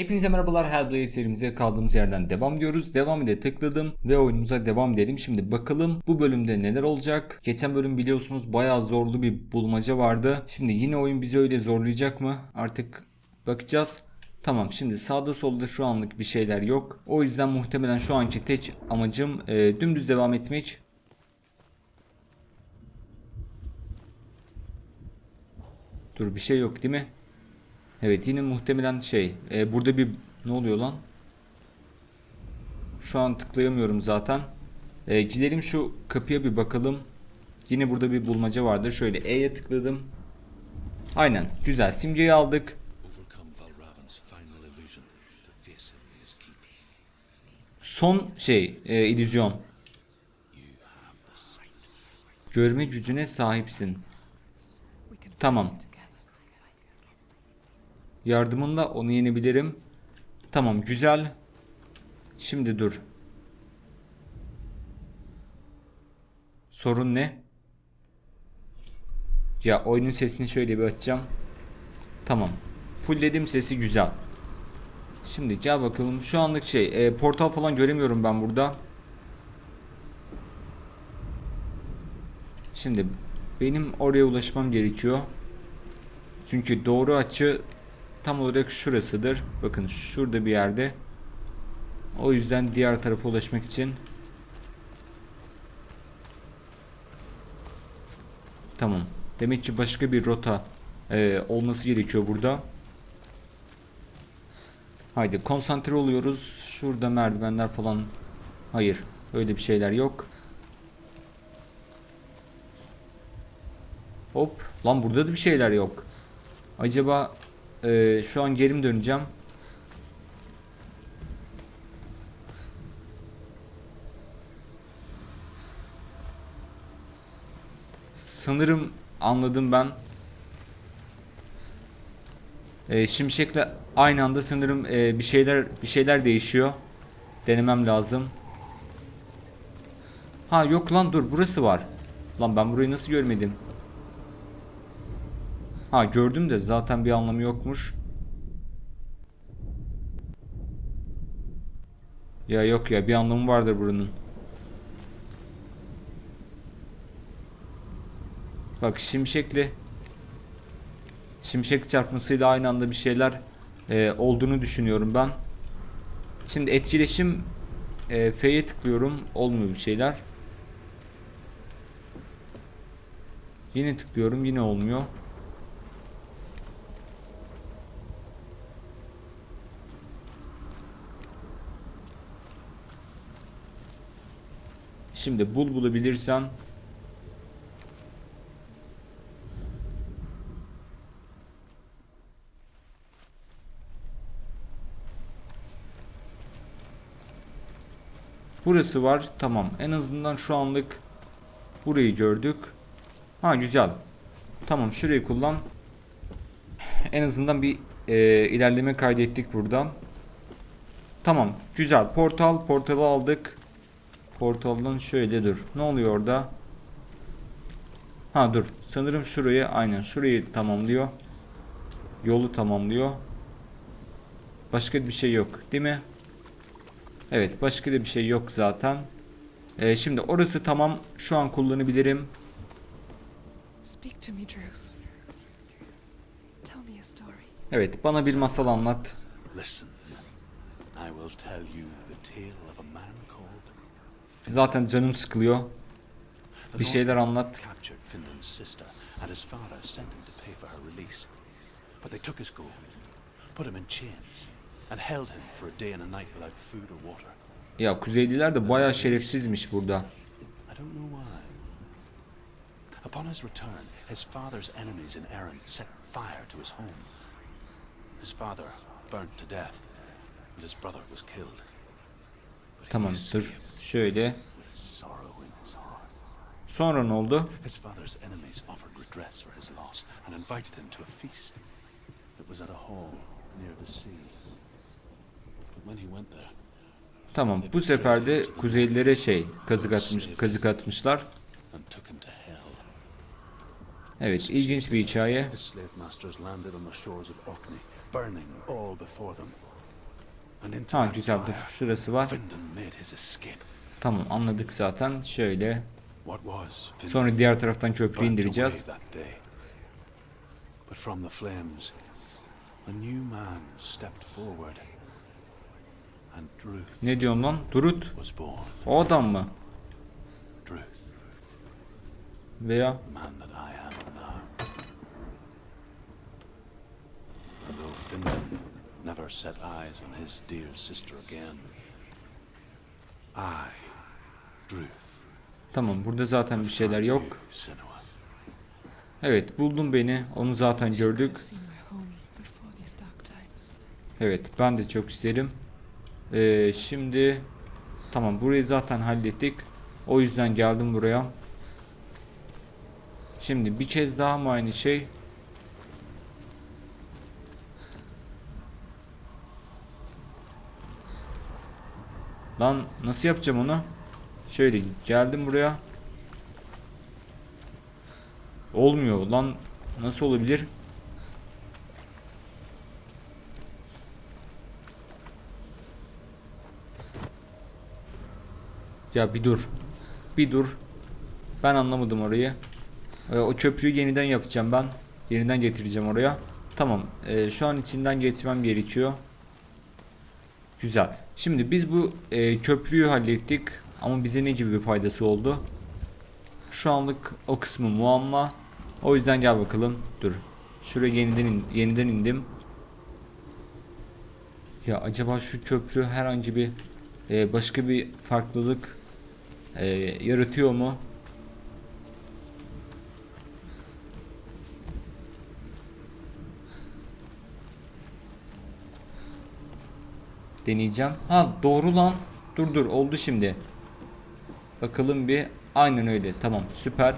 Hepinize merhabalar Hellblade serimize kaldığımız yerden devam ediyoruz. Devam ede tıkladım ve oyunumuza devam edelim. Şimdi bakalım bu bölümde neler olacak. Geçen bölüm biliyorsunuz bayağı zorlu bir bulmaca vardı. Şimdi yine oyun bizi öyle zorlayacak mı? Artık bakacağız. Tamam şimdi sağda solda şu anlık bir şeyler yok. O yüzden muhtemelen şu anki tek amacım e, dümdüz devam etmek. Dur bir şey yok değil mi? Evet yine muhtemelen şey e, burada bir ne oluyor lan? Şu an tıklayamıyorum zaten. E, gidelim şu kapıya bir bakalım. Yine burada bir bulmaca vardır. Şöyle E'ye tıkladım. Aynen güzel simgeyi aldık. Son şey e, illüzyon. Görme gücüne sahipsin. Tamam. Yardımınla onu yenebilirim. Tamam güzel. Şimdi dur. Sorun ne? Ya oyunun sesini şöyle bir açacağım. Tamam. Fullledim sesi güzel. Şimdi gel bakalım. Şu anlık şey e, portal falan göremiyorum ben burada. Şimdi benim oraya ulaşmam gerekiyor. Çünkü doğru açı tam olarak şurasıdır. Bakın şurada bir yerde. O yüzden diğer tarafa ulaşmak için Tamam. Demek ki başka bir rota e, olması gerekiyor burada. Haydi konsantre oluyoruz. Şurada merdivenler falan. Hayır. Öyle bir şeyler yok. Hop. Lan burada da bir şeyler yok. Acaba e, şu an geri mi döneceğim? Sanırım anladım ben. E, şimşekle aynı anda sanırım e, bir şeyler bir şeyler değişiyor. Denemem lazım. Ha yok lan dur burası var. Lan ben burayı nasıl görmedim? Ha gördüm de zaten bir anlamı yokmuş. Ya yok ya bir anlamı vardır buranın. Bak şimşekli şimşek çarpmasıyla aynı anda bir şeyler e, olduğunu düşünüyorum ben. Şimdi etkileşim e, F'ye tıklıyorum olmuyor bir şeyler. Yine tıklıyorum yine olmuyor. Şimdi bul bulabilirsen Burası var. Tamam. En azından şu anlık burayı gördük. Ha güzel. Tamam şurayı kullan. En azından bir e, ilerleme kaydettik buradan. Tamam. Güzel. Portal. Portalı aldık. Portaldan şöyle dur. Ne oluyor orada? Ha dur. Sanırım şurayı aynen şurayı tamamlıyor. Yolu tamamlıyor. Başka bir şey yok, değil mi? Evet, başka da bir şey yok zaten. Ee, şimdi orası tamam. Şu an kullanabilirim. Evet, bana bir masal anlat. Listen, I will tell you the tale of a man called Zaten canım sıkılıyor. Bir şeyler anlat. But they took his gold, put him in chains, and held him for a day and a night without food or water. Ya Kuzeyliler de bayağı şerefsizmiş burada. Upon his return, his father's enemies in Erin set fire to his home. His father burnt to death, and his brother was killed. Tamam dur. Şöyle. Sonra ne oldu? Tamam. Bu sefer de Kuzeylilere şey kazık atmış, kazık atmışlar. Evet, ilginç bir hikaye. Ha güzel dur. Şurası var. Tamam anladık zaten. Şöyle. Sonra diğer taraftan burnt indireceğiz. Ne diyorsun lan? Durut. O adam mı? Veya never set eyes on his dear sister again, I, Druth, tamam burada zaten bir şeyler yok. Evet buldun beni. Onu zaten gördük. Evet ben de çok isterim. Ee, şimdi tamam burayı zaten hallettik. O yüzden geldim buraya. Şimdi bir kez daha mı aynı şey? Lan nasıl yapacağım onu? Şöyle geldim buraya. Olmuyor lan nasıl olabilir? Ya bir dur. Bir dur. Ben anlamadım orayı. Ee, o köprüyü yeniden yapacağım ben. Yeniden getireceğim oraya. Tamam. ee, şu an içinden geçmem gerekiyor. Güzel. Şimdi biz bu ee, köprüyü hallettik. Ama bize ne gibi bir faydası oldu? Şu anlık o kısmı muamma. O yüzden gel bakalım. Dur. Şuraya yeniden in- yeniden indim. Ya acaba şu köprü herhangi bir ee, başka bir farklılık ee, yaratıyor mu? Deneyeceğim. Ha doğru lan. Dur dur oldu şimdi. Bakalım bir. Aynen öyle. Tamam süper.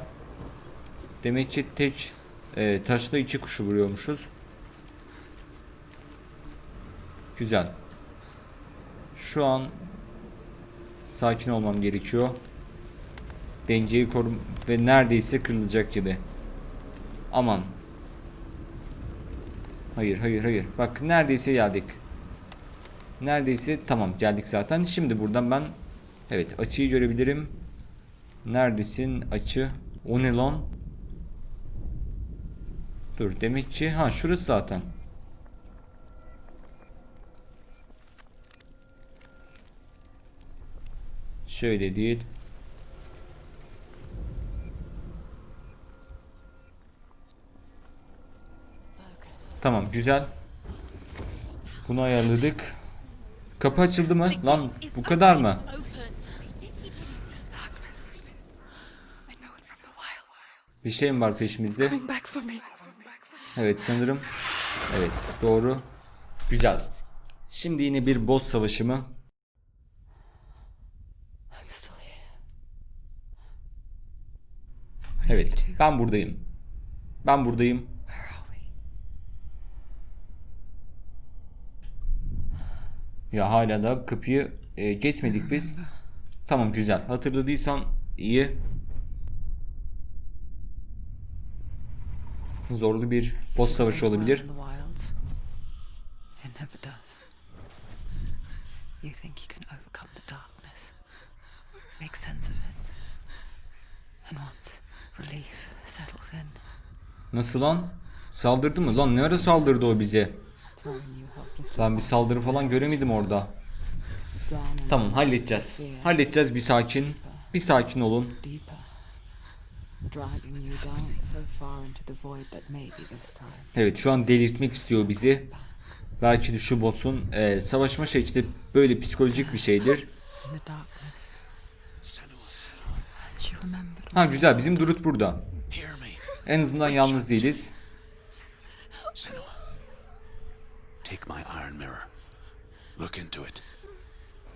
Demek ki tek e, taşla iki kuşu vuruyormuşuz. Güzel. Şu an sakin olmam gerekiyor. Dengeyi korum ve neredeyse kırılacak gibi. Aman. Hayır hayır hayır. Bak neredeyse geldik. Neredeyse tamam geldik zaten. Şimdi buradan ben evet açıyı görebilirim. Neredesin açı? O ne lan? Dur demek ki ha şurası zaten. Şöyle değil. Tamam güzel. Bunu ayarladık. Kapı açıldı mı? Lan bu kadar mı? Bir şey mi var peşimizde? Evet sanırım. Evet doğru. Güzel. Şimdi yine bir boss savaşı mı? Evet ben buradayım. Ben buradayım. Ya hala da kapıyı e, geçmedik biz. Tamam güzel. Hatırladıysan iyi. Zorlu bir boss savaşı olabilir. In the wilds. It never does. You think you can overcome the darkness, make sense of it, and once relief settles in, Nasıl lan? Saldırdı mı? Lan ne ara saldırdı o bize? Ben bir saldırı falan göremedim orada. Tamam halledeceğiz. Halledeceğiz bir sakin. Bir sakin olun. Evet şu an delirtmek istiyor bizi. Belki de şu boss'un e, savaşma şekli böyle psikolojik bir şeydir. Ha güzel bizim Durut burada. En azından yalnız değiliz. Take my iron mirror. Look into it,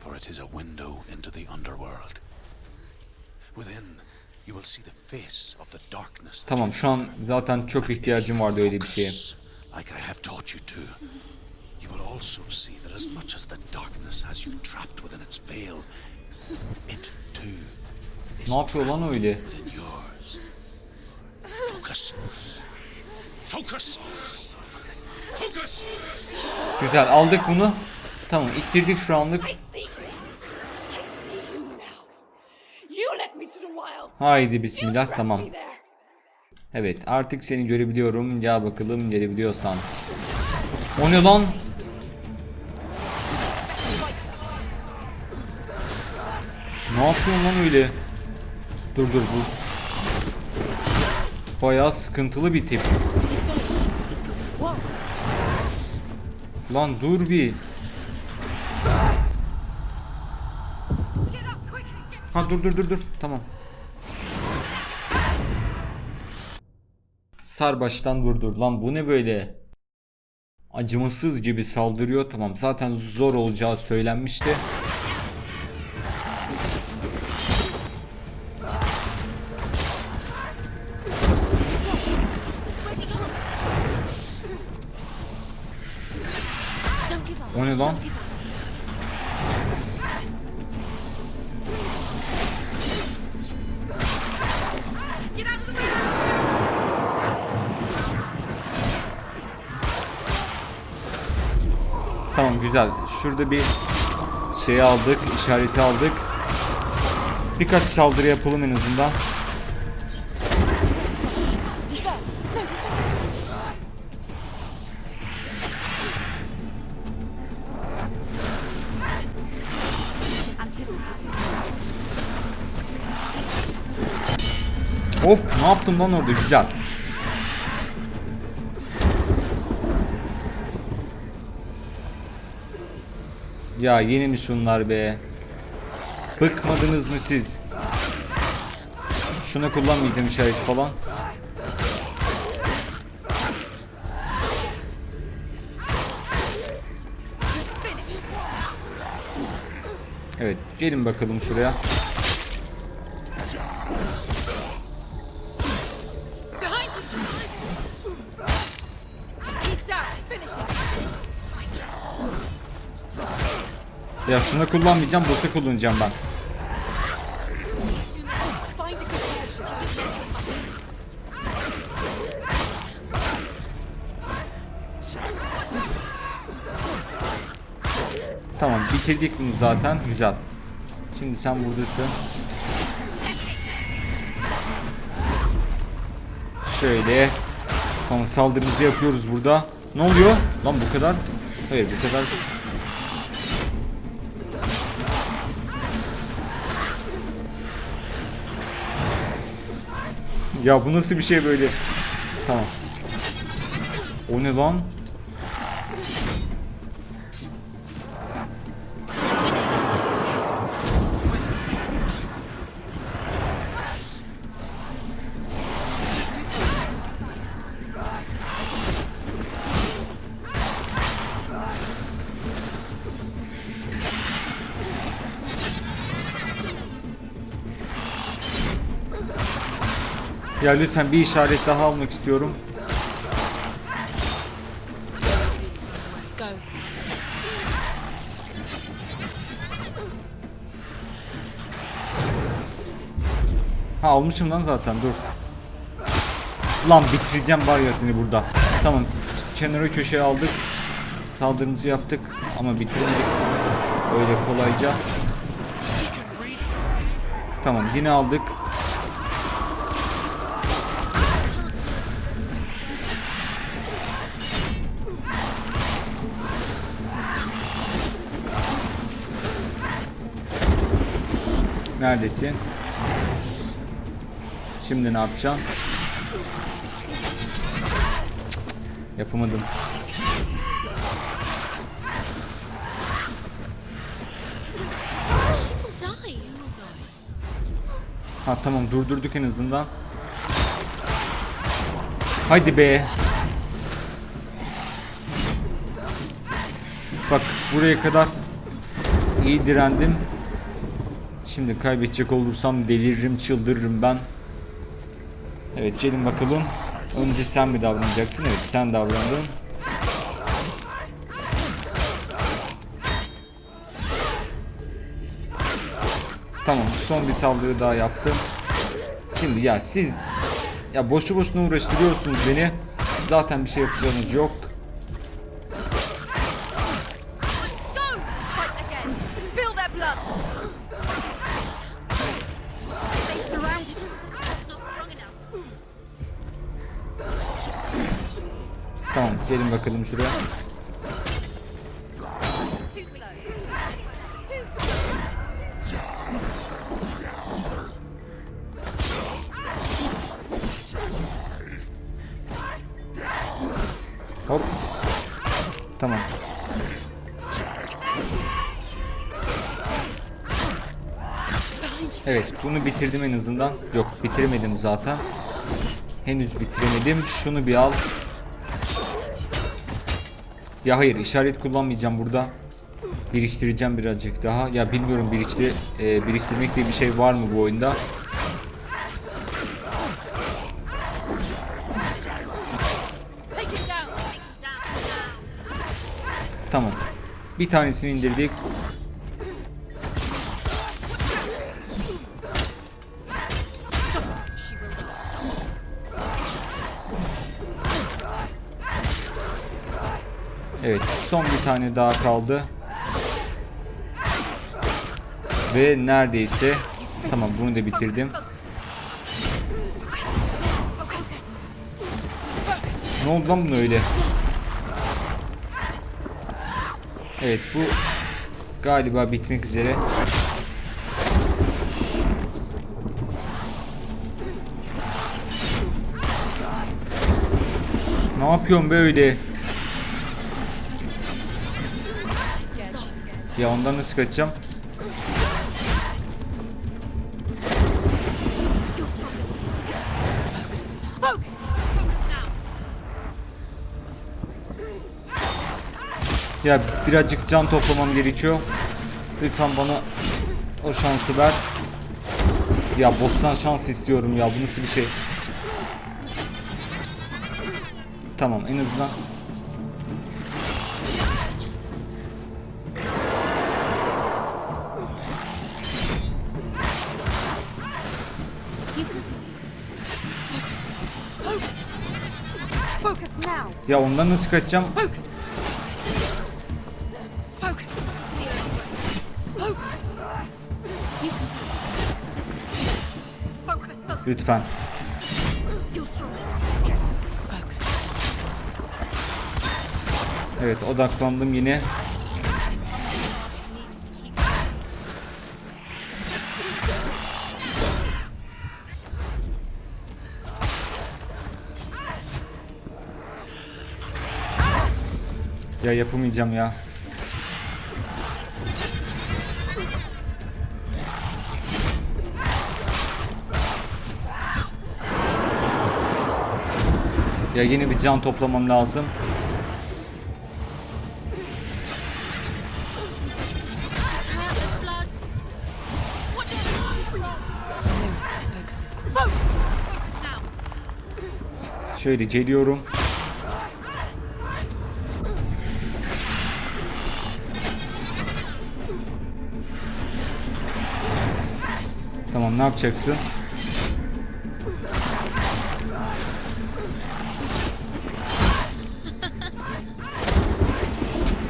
for it is a window into the underworld. Within, you will see the face of the darkness. Tamam şu an zaten çok ihtiyacım vardı öyle bir şeye. Like I have taught you to. You will also see that as much as the darkness has you trapped within its veil, it too is Ne yapıyor lan öyle? trapped within yours. Focus. Focus. Güzel aldık bunu. Tamam ittirdik şu anlık. Haydi bismillah tamam. Evet artık seni görebiliyorum. Gel bakalım gelebiliyorsan. O ne lan? Ne yapıyorsun lan öyle? Dur dur bu. Bayağı sıkıntılı bir tip. Lan dur bir. Ha dur dur dur dur. Tamam. Sarbaştan vurdur. Lan bu ne böyle? Acımasız gibi saldırıyor. Tamam zaten zor olacağı söylenmişti. The way. Tamam güzel. Şurada bir şey aldık, işareti aldık. Birkaç saldırı yapalım en azından. Ne yaptım lan orada güzel. Ya yeni mi şunlar be? Bıkmadınız mı siz? Şuna kullanmayacağım işareti falan. Evet gelin bakalım şuraya. Ya şuna kullanmayacağım, boss'a kullanacağım ben. Tamam bitirdik bunu zaten. Güzel. Şimdi sen buradasın. Şöyle. Tamam saldırımızı yapıyoruz burada. Ne oluyor? Lan bu kadar. Hayır bu kadar. Ya bu nasıl bir şey böyle? Tamam. O ne lan? Ya lütfen bir işaret daha almak istiyorum. Ha almışım lan zaten dur. Lan bitireceğim var ya seni burada. Tamam kenara köşeye aldık. Saldırımızı yaptık ama bitiremedik. Öyle kolayca. Tamam yine aldık. Neredesin? Şimdi ne yapacaksın? Yapamadım. Ha tamam durdurduk en azından. Haydi be. Bak buraya kadar iyi direndim. Şimdi kaybedecek olursam deliririm, çıldırırım ben. Evet gelin bakalım. Önce sen mi davranacaksın? Evet sen davrandın. Tamam son bir saldırı daha yaptım. Şimdi ya siz ya boşu boşuna uğraştırıyorsunuz beni. Zaten bir şey yapacağınız yok. Gelin bakalım şuraya. Hop. Tamam. Evet bunu bitirdim en azından. Yok bitirmedim zaten. Henüz bitiremedim. Şunu bir al. Ya hayır işaret kullanmayacağım burada. Biriktireceğim birazcık daha. Ya bilmiyorum biriktir, e, biriktirmek diye bir şey var mı bu oyunda? Tamam. Bir tanesini indirdik. Son bir tane daha kaldı. Ve neredeyse tamam bunu da bitirdim. Ne oldu lan öyle? Evet bu galiba bitmek üzere. Ne yapıyorsun böyle? Ya ondan nasıl kaçacağım? Ya birazcık can toplamam gerekiyor. Lütfen bana o şansı ver. Ya boss'tan şans istiyorum ya. Bu nasıl bir şey? Tamam en azından ya ondan nasıl kaçacağım? Lütfen. Evet odaklandım yine. Ya yapamayacağım ya. Ya yine bir can toplamam lazım. There's blood. Tamam ne yapacaksın?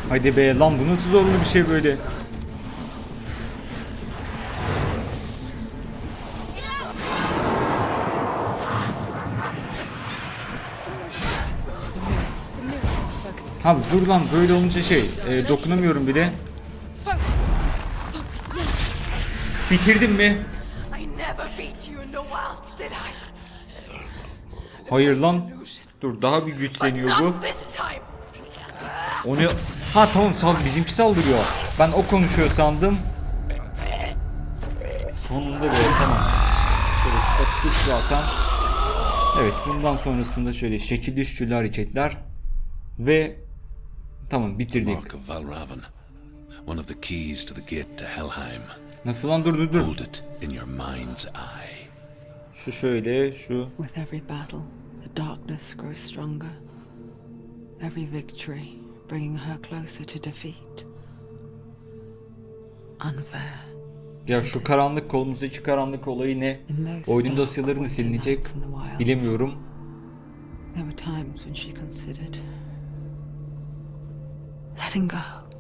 Hadi be lan bu nasıl zorlu bir şey böyle? Abi dur lan böyle olunca şey e, dokunamıyorum bile. Bitirdim mi? Hayır lan. Dur daha bir güçleniyor bu. Not this time. O ne? Ha tamam sal bizimki saldırıyor. Ben o konuşuyor sandım. Sonunda be tamam. Şöyle sattık zaten. Evet bundan sonrasında şöyle şekilli şükürlü hareketler. Ve tamam bitirdik. Mark of Valravan. One of the keys to the gate to Helheim. Nasıl lan dur dur dur. Hold it in your mind's eye. Şu şöyle şu. With every battle, the darkness grows stronger. Every victory bringing her closer to defeat. Unfair. Ya şu karanlık kolumuzdaki karanlık olayı ne? Oyunun dosyaları mı silinecek? Bilemiyorum. There were times when she considered letting go.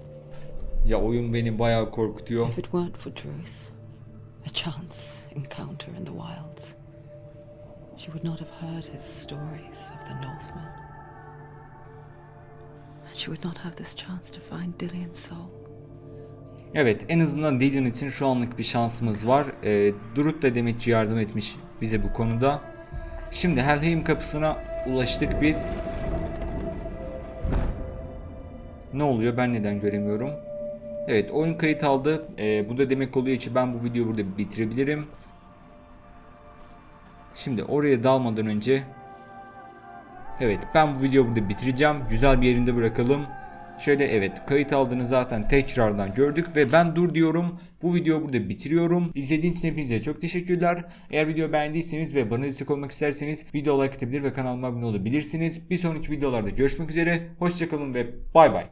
Ya oyun beni bayağı korkutuyor. If it weren't for Druth, a chance encounter in the wilds, she would not have heard his stories of the Northmen. And she would not have this chance to find Dillion's soul. Evet en azından Dylan için şu anlık bir şansımız var. Ee, Durut da demek ki yardım etmiş bize bu konuda. Şimdi Helheim kapısına ulaştık biz. Ne oluyor ben neden göremiyorum? Evet oyun kayıt aldı. Ee, bu da demek oluyor ki ben bu videoyu burada bitirebilirim. Şimdi oraya dalmadan önce Evet ben bu videoyu burada bitireceğim. Güzel bir yerinde bırakalım. Şöyle evet kayıt aldığını zaten tekrardan gördük ve ben dur diyorum. Bu videoyu burada bitiriyorum. İzlediğiniz için hepinize çok teşekkürler. Eğer video beğendiyseniz ve bana destek olmak isterseniz video like atabilir ve kanalıma abone olabilirsiniz. Bir sonraki videolarda görüşmek üzere. Hoşçakalın ve bay bay.